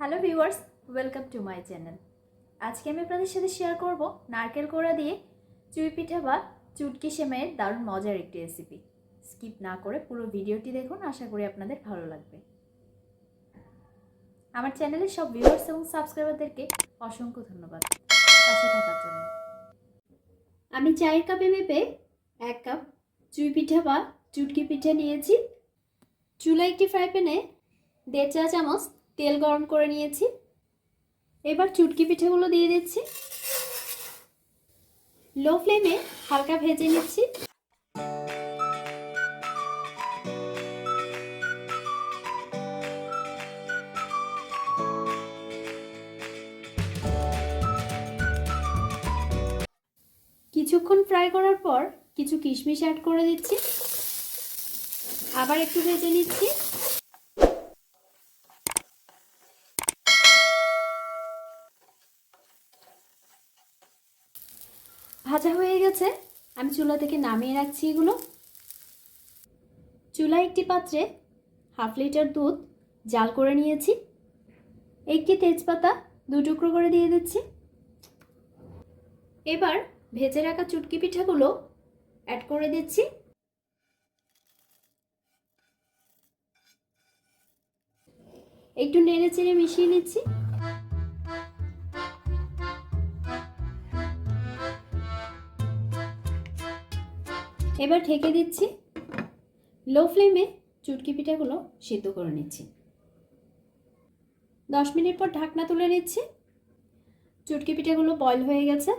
Hello viewers, welcome to my channel. আজকে আমি আপনাদের সাথে শেয়ার করব নারকেল কোড়া দিয়ে চুই পিঠা বা চুটকি সেমাইয়ের দারুণ মজার একটি রেসিপি স্কিপ না করে পুরো ভিডিওটি দেখুন, আশা করি আপনাদের ভালো লাগবে। আমার চ্যানেলের সব ভিউয়ার্স এবং সাবস্ক্রাইবারদেরকে অসংখ্য ধন্যবাদ থাকার জন্য। আমি চায়ের কাপে মেপে এক কাপ চুই পিঠা বা চুটকি পিঠা নিয়েছি। চুলা একটি ফ্রাই প্যানে দেড় চা চামচ তেল গরম করে নিয়েছি। এবার চুটকি পিঠেগুলো দিয়ে দিচ্ছি। লো ফ্লেমে হালকা ভেজে নিচ্ছি। কিছুক্ষণ ফ্রাই করার পর কিছু কিশমিশ অ্যাড করে দিচ্ছি। আবার একটু ভেজে নিচ্ছি। ভাজা হয়ে গেছে। আমি চুলা থেকে নামিয়ে রাখছি এগুলো। চুলায় একটি পাত্রে হাফ লিটার দুধ জাল করে নিয়েছি। একটি তেজপাতা দু টুকরো করে দিয়ে দিচ্ছি। এবার ভেজে রাখা চুটকি পিঠাগুলো অ্যাড করে দিচ্ছি। একটু নেড়ে চেড়ে মিশিয়ে নিচ্ছি। এবার ঢেকে দিচ্ছি। লো ফ্লেমে চুটকি পিঠাগুলো সিদ্ধ করে নিচ্ছি। দশ মিনিট পর ঢাকনা তুলে নিচ্ছি। চুটকি পিঠাগুলো বয়ল হয়ে গেছে।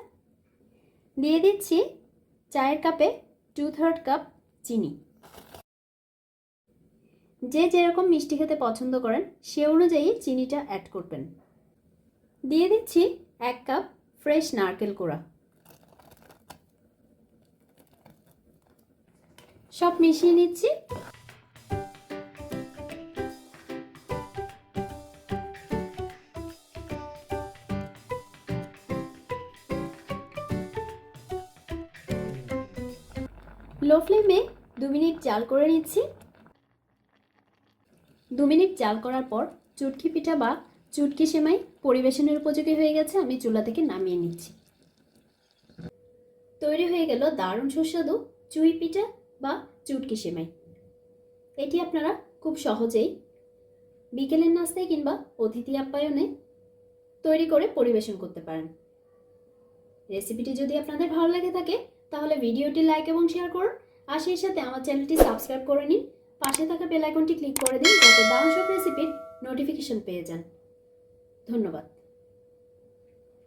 দিয়ে দিচ্ছি চায়ের কাপে টু থার্ড কাপ চিনি। যে যেরকম মিষ্টি খেতে পছন্দ করেন, সে অনুযায়ী চিনিটা অ্যাড করবেন। দিয়ে দিচ্ছি এক কাপ ফ্রেশ নারকেল কোড়া। সব মিশিয়ে নিচ্ছি। লো ফ্লেমে দু মিনিট জাল করে নিচ্ছি। দু মিনিট জাল করার পর চুটকি পিঠা বা চুটকি সেমাই পরিবেশনের উপযোগী হয়ে গেছে, আমি চুলা থেকে নামিয়ে নিচ্ছি। তৈরি হয়ে গেল দারুণ সুস্বাদু চুই পিঠা বা চুটকি সেমাই। এটি আপনারা খুব সহজেই বিকেলের নাস্তায় কিংবা অতিথি আপ্যায়নে তৈরি করে পরিবেশন করতে পারেন। রেসিপিটি যদি আপনাদের ভালো লেগে থাকে, তাহলে ভিডিওটি লাইক এবং শেয়ার করুন। আর সেই সাথে আমার চ্যানেলটি সাবস্ক্রাইব করে নিন। পাশে থাকা বেল আইকনটি ক্লিক করে দিন, যাতে দারুণ সব রেসিপির নোটিফিকেশন পেয়ে যান। ধন্যবাদ।